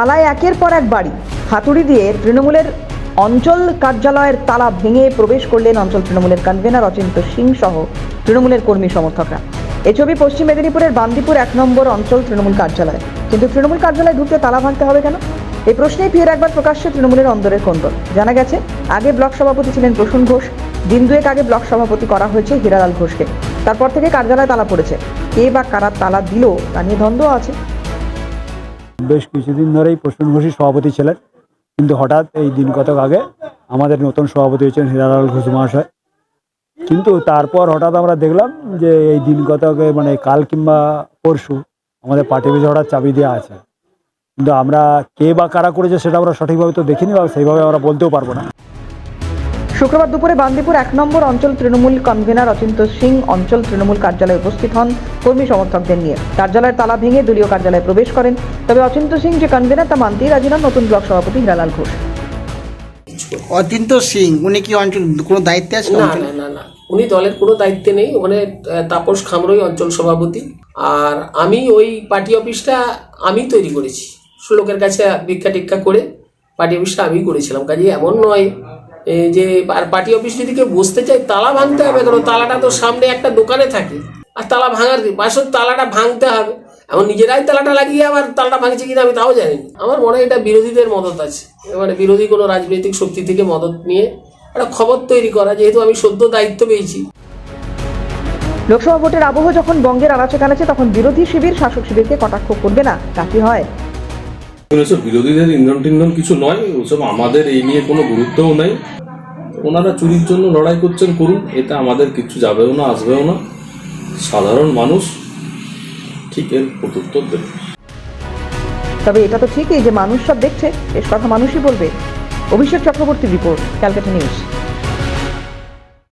তালায় একের পর এক বাড়ি। হাতুড়ি দিয়ে তৃণমূলের অঞ্চল কার্যালয়ের তালা ভেঙে প্রবেশ করলেন অঞ্চল তৃণমূলের কনভেনার অচিন্ত সিং সহ তৃণমূলের কর্মী সমর্থকরা। এ ছবি পশ্চিম মেদিনীপুরের বান্দিপুর এক নম্বর অঞ্চল তৃণমূল কার্যালয়। কিন্তু তৃণমূল কার্যালয়ে ঢুকতে তালা ভাঙতে হবে কেন? এই প্রশ্নেই ফের একবার প্রকাশ্যে তৃণমূলের অন্দরের কন্দল। জানা গেছে, আগে ব্লক সভাপতি ছিলেন প্রসূন ঘোষ। দিন দুয়েক আগে ব্লক সভাপতি করা হয়েছে হীরালাল ঘোষকে। তারপর থেকে কার্যালয় তালা পড়েছে। কে বা কারা তালা দিল তা নিয়ে দ্বন্দ্ব আছে। বেশ কিছুদিন ধরেই প্রসূন ঘোষী সভাপতি ছিলেন। কিন্তু হঠাৎ এই দিন কতক আগে আমাদের নতুন সভাপতি হয়েছেন হীরালাল ঘোষ মহাশয়। কিন্তু তারপর হঠাৎ আমরা দেখলাম যে এই দিন কতকে মানে কাল কিংবা পরশু আমাদের পার্টি অফিসে হঠাৎ চাবি দেওয়া আছে। কিন্তু আমরা কে বা কারা করেছে সেটা আমরা সঠিকভাবে তো দেখিনি বা সেইভাবে আমরা বলতেও পারব না। শুক্রবার দুপুরে বান্দিপুর এক নম্বর অঞ্চল তৃণমূল কনভেনার অচিন্ত সিং অঞ্চল তৃণমূল কার্যালয়ে উপস্থিত হন কর্মী সমর্থকদের নিয়ে। কার্যালয়ের তালা ভেঙে দলীয় কার্যালয়ে প্রবেশ করেন। তবে অচিন্ত সিং যে কনভেনার তা মানতেই রাজি নন নতুন ব্লক সভাপতি হীরালাল ঘোষ। অতীন্দ্র সিং উনি কি অঞ্চল কোনো দায়িত্বে আছেন না না না না। উনি দলের কোনো দায়িত্বে নেই। ওখানে তাপস খামরই অঞ্চল সভাপতি। আর আমি ওই পার্টি অফিসটা আমি তৈরি করেছি। লোকের কাছে ভিক্ষা টিক্ষা করে পার্টি অফিসটা আমি করেছিলাম। কাজে এমন নয় এ, যে আর পার্টি অফিস যদি কেউ বসতে চায় তালা ভাঙতে হবে। কারণ তালাটা তো সামনে একটা দোকানে থাকে। আর তালা ভাঙার বাসর তালাটা ভাঙতে হবে। এমন নিজেরাই তালাটা লাগিয়ে আবার তালাটা ভাঙছে কিনা আমি তাও জানি। আমার মনে হয় এটা বিরোধীদের মদত আছে। মানে বিরোধী কোনো রাজনৈতিক শক্তি থেকে মদত নিয়ে একটা খবর তৈরি করা যেহেতু আমি সদ্য দায়িত্ব পেয়েছি। লোকসভা ভোটের আবহ যখন বঙ্গের আনাচে কানাচে তখন বিরোধী শিবির শাসক শিবিরকে কটাক্ষ করবে না। তা কি হয়? ওসব বিরোধীদের ইন্ধন টিন্ধন কিছু নয়, ওসব আমাদের এই নিয়ে কোনো গুরুত্বও নেই। ওনারা চুরির জন্য লড়াই করছেন, করুন এতে আমাদের কিছু যাবেও না, আসবেও না। সাধারণ মানুষ, ঠিক এর প্রত্যুত্তর দেবে। তবে এটা তো ঠিকই যে মানুষ সব দেখছে শেষ কথা মানুষই বলবে। Abhishek Chakraborty report, Calcutta news.